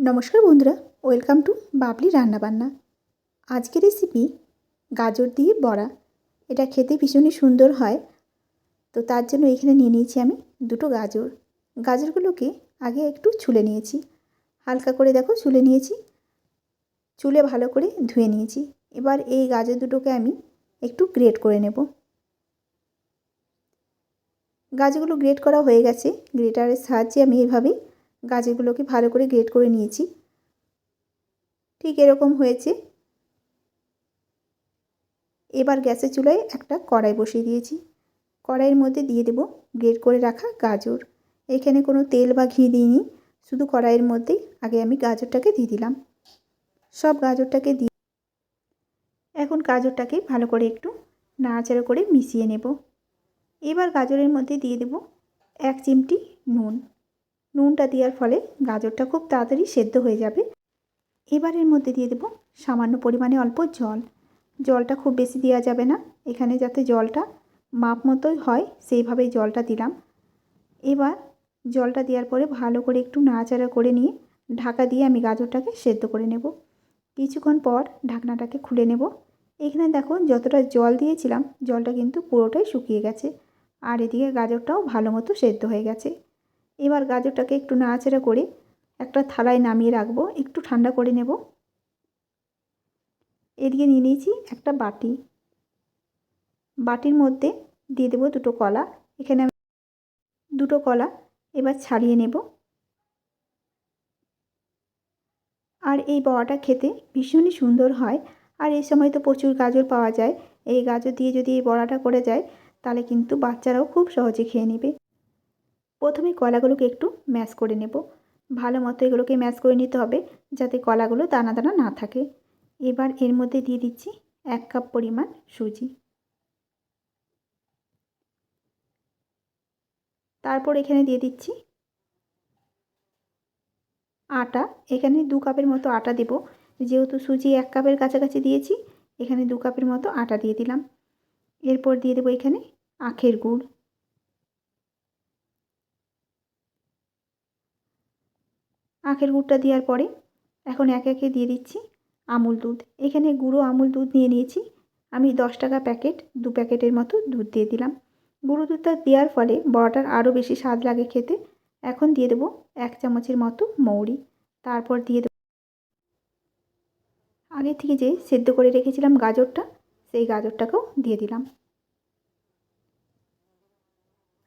নমস্কার বন্ধুরা, welcome to Babli রান্নাবান্না। আজকের রেসিপি গাজর দিয়ে বড়া। এটা খেতে ভীষণই সুন্দর হয়। তো তার জন্য এখানে নিয়ে নিয়েছি আমি দুটো গাজর। গাজরগুলোকে আগে একটু ছুলে নিয়েছি। হালকা করে দেখো, ছুলে নিয়েছি। চুলে ভালো করে ধুয়ে নিয়েছি। এবার এই গাজর দুটোকে আমি একটু গ্রেট করে নেব। গাজরগুলো গ্রেট করা হয়ে গেছে। গ্রেটারের সাহায্যে আমি এইভাবেই গাজরগুলোকে ভালো করে গ্রেট করে নিয়েছি। ঠিক এরকম হয়েছে। এবার গ্যাসের চুলায় একটা কড়াই বসিয়ে দিয়েছি। কড়াইয়ের মধ্যে দিয়ে দেব গ্রেট করে রাখা গাজর। এখানে কোনো তেল বা ঘি দিইনি, শুধু কড়াইয়ের মধ্যেই আগে আমি গাজরটাকে দিয়ে দিলাম। সব গাজরটাকে দিয়ে এখন গাজরটাকে ভালো করে একটু নাড়াচাড়া করে মিশিয়ে নেব। এবার গাজরের মধ্যে দিয়ে দেব এক চিমটি নুন। নুনটা দেওয়ার ফলে গাজরটা খুব তাড়াতাড়ি সেদ্ধ হয়ে যাবে। এবারের মধ্যে দিয়ে দেব সামান্য পরিমাণে অল্প জল। জলটা খুব বেশি দেওয়া যাবে না। এখানে যাতে জলটা মাপ মতোই হয়, সেইভাবেই জলটা দিলাম। এবার জলটা দেওয়ার পরে ভালো করে একটু নাড়াচাড়া করে নিয়ে ঢাকা দিয়ে আমি গাজরটাকে সেদ্ধ করে নেব। কিছুক্ষণ পর ঢাকনাটাকে খুলে নেব। এখানে দেখো যতটা জল দিয়েছিলাম, জলটা কিন্তু পুরোটাই শুকিয়ে গেছে। আর এদিকে গাজরটাও ভালো মতো সেদ্ধ হয়ে গেছে। এবার গাজরটাকে একটু নাড়াচাড়া করে একটা থালায় নামিয়ে রাখব, একটু ঠান্ডা করে নেব। এদিকে নিয়ে নিয়েছি একটা বাটি। বাটির মধ্যে দিয়ে দেবো দুটো কলা। এখানে আমি দুটো কলা এবার ছাড়িয়ে নেব। আর এই বড়াটা খেতে ভীষণই সুন্দর হয়। আর এই সময় তো প্রচুর গাজর পাওয়া যায়। এই গাজর দিয়ে যদি এই বড়াটা করে যায়, তাহলে কিন্তু বাচ্চারাও খুব সহজে খেয়ে নেবে। প্রথমে কলাগুলোকে একটু ম্যাশ করে নেব। ভালো মতো এগুলোকে ম্যাশ করে নিতে হবে যাতে কলাগুলো দানা দানা না থাকে। এবার এর মধ্যে দিয়ে দিচ্ছি এক কাপ পরিমাণ সুজি। তারপর এখানে দিয়ে দিচ্ছি আটা। এখানে দু কাপের মতো আটা দেব। যেহেতু সুজি এক কাপের কাছাকাছি দিয়েছি, এখানে দু কাপের মতো আটা দিয়ে দিলাম। এরপর দিয়ে দেবো এখানে আখের গুড়। আখের গুড়টা দেওয়ার পরে এখন একে একে দিয়ে দিচ্ছি আমুল দুধ। এখানে গুঁড়ো আমুল দুধ নিয়ে নিয়েছি। আমি দশ টাকা প্যাকেট, দু প্যাকেটের মতো দুধ দিয়ে দিলাম। গুঁড়ো দুধটা দেওয়ার ফলে বড়াটার আরও বেশি স্বাদ লাগে খেতে। এখন দিয়ে দেবো এক চামচের মতো মৌরি। তারপর দিয়ে দেবো আগে থেকে যে সেদ্ধ করে রেখেছিলাম গাজরটা, সেই গাজরটাকেও দিয়ে দিলাম।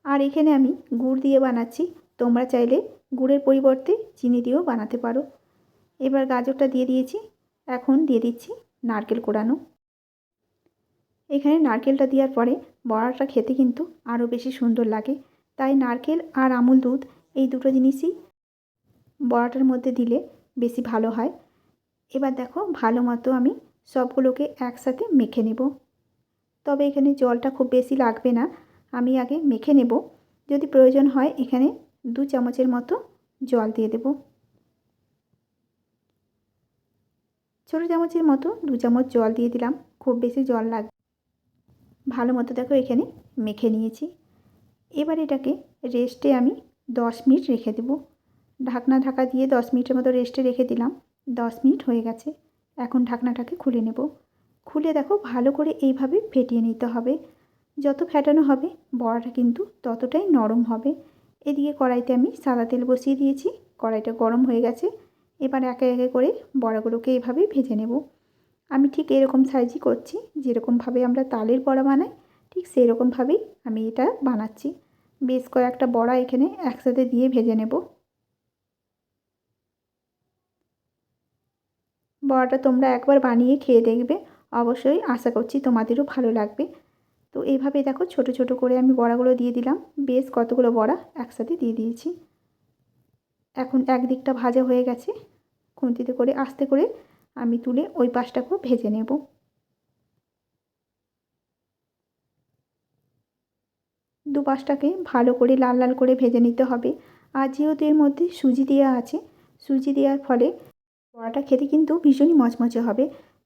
আর এখানে আমি গুড় দিয়ে বানাচ্ছি। তোমরা চাইলে গুড়ের পরিবর্তে চিনি দিয়েও বানাতে পারো। এবার গাজরটা দিয়ে দিয়েছি। এখন দিয়ে দিচ্ছি নারকেল কোড়ানো এখানে নারকেলটা দেওয়ার পরে বড়াটা খেতে কিন্তু আরও বেশি সুন্দর লাগে। তাই নারকেল আর আমুল দুধ এই দুটো জিনিসই বড়াটার মধ্যে দিলে বেশি ভালো হয়। এবার দেখো ভালো মতো আমি সবগুলোকে একসাথে মেখে নেব। তবে এখানে জলটা খুব বেশি লাগবে না। আমি আগে মেখে নেব। যদি প্রয়োজন হয় এখানে দু চামচের মতো জল দিয়ে দেব। ছোটো চামচের মতো দু চামচ জল দিয়ে দিলাম, খুব বেশি জল লাগবে ভালো মতো দেখো এখানে মেখে নিয়েছি। এবার এটাকে রেস্টে আমি দশ মিনিট রেখে দেব। ঢাকনা ঢাকা দিয়ে দশ মিনিটের মতো রেস্টে রেখে দিলাম, দশ মিনিট হয়ে গেছে। এখন ঢাকনাটাকে খুলে নেব। খুলে দেখো ভালো করে এইভাবে ফেটিয়ে নিতে হবে। যত ফেটানো হবে, বড়াটা কিন্তু ততটাই নরম হবে। এদিকে কড়াইতে আমি সাদা তেল বসিয়ে দিয়েছি। কড়াইটা গরম হয়ে গেছে। এবার একে একে করে বড়াগুলোকে এইভাবে ভেজে নেব। আমি ঠিক এরকম সাইজই করছি। যেরকমভাবে আমরা তালের বড়া বানাই, ঠিক সেই রকমভাবেই আমি এটা বানাচ্ছি। বেশ কয়েকটা বড়া এখানে একসাথে দিয়ে ভেজে নেব। বড়াটা তোমরা একবার বানিয়ে খেয়ে দেখবে। অবশ্যই আশা করছি তোমাদেরও ভালো লাগবে। তো এইভাবে দেখো ছোট ছোট করে আমি বড়াগুলো দিয়ে দিলাম। বেশ কতগুলো বড়া একসাথে দিয়ে দিয়েছি। এখন একদিকটা ভাজা হয়ে গেছে। খুন্তিতে করে আস্তে করে আমি তুলে ওই পাশটাকেও ভেজে নেব। দু পাশটাকে ভালো করে লাল লাল করে ভেজে নিতে হবে। আর যেহেতু এর মধ্যে সুজি দেওয়া আছে, সুজি দেওয়ার ফলে বড়াটা খেতে কিন্তু ভীষণই মচমচে হবে।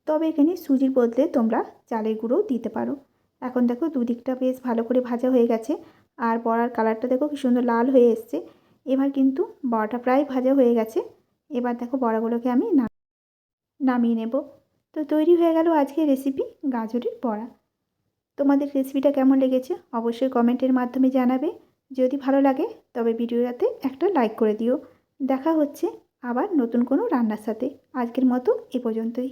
তবে এখানে সুজির বদলে তোমরা চালের গুঁড়োও দিতে পারো। এখন দেখো দুদিকটা বেশ ভালো করে ভাজা হয়ে গেছে। আর বড়ার কালারটা দেখো কি সুন্দর লাল হয়ে এসছে। এবার কিন্তু বড়াটা প্রায় ভাজা হয়ে গেছে। এবার দেখো বড়াগুলোকে আমি নামিয়ে নেব। তো তৈরি হয়ে গেল আজকে রেসিপি গাজরের বড়া। তোমাদের রেসিপিটা কেমন লেগেছে অবশ্যই কমেন্টের মাধ্যমে জানাবে। যদি ভালো লাগে তবে ভিডিওটাতে একটা লাইক করে দিও। দেখা হচ্ছে আবার নতুন কোনো রান্নার সাথে। আজকের মতো এ পর্যন্তই।